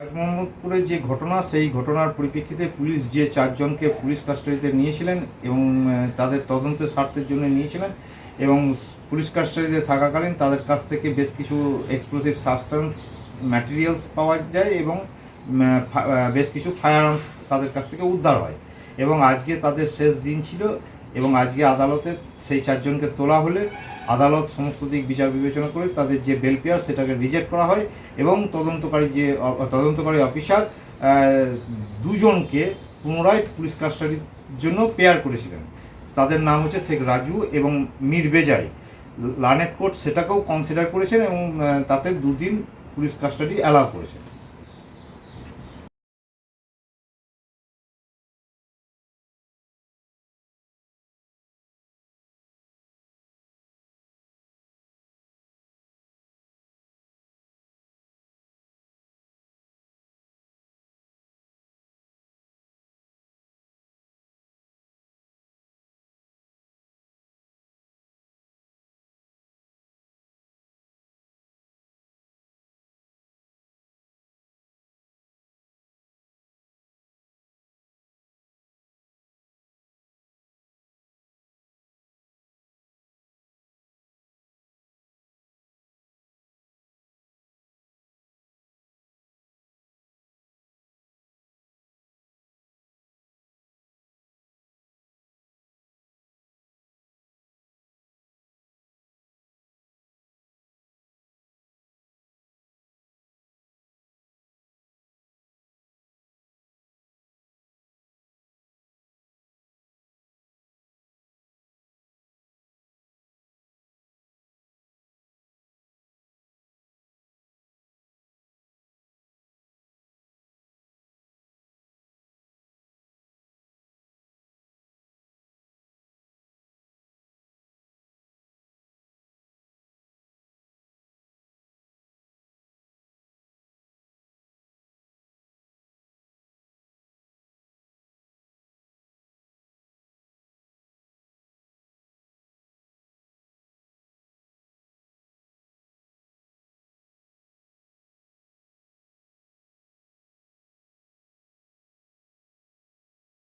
মোহাম্মদপুরে যে ঘটনা, সেই ঘটনার পরিপ্রেক্ষিতে পুলিশ যে চারজনকে পুলিশ কাস্টাডিতে নিয়েছিলেন এবং তাদের তদন্তের স্বার্থের জন্য নিয়েছিলেন এবং পুলিশ কাস্টাডিতে থাকাকালীন তাদের কাছ থেকে বেশ কিছু এক্সপ্লোসিভ সাবস্টেন্স ম্যাটেরিয়ালস পাওয়া যায় এবং বেশ কিছু ফায়ার আর্মস তাদের কাছ থেকে উদ্ধার হয় এবং আজকে তাদের শেষ দিন ছিল এবং আজকে আদালতে সেই চারজনকে তোলা হলে আদালত সমস্ত দিক বিচার বিবেচনা করে তাদের যে বেলপিয়ার সেটাকে রিজেক্ট করা হয় এবং তদন্তকারী যে তদন্তকারী অফিসার দুজনকে পুনরায় পুলিশ কাস্টাডির জন্য পেয়ার করেছিলেন। তাদের নাম হচ্ছে শেখ রাজু এবং মীর বেজাই। লানেট কোর্ট সেটাকেও কনসিডার করেছেন এবং তাতে দুদিন পুলিশ কাস্টাডি অ্যালাউ করেছেন।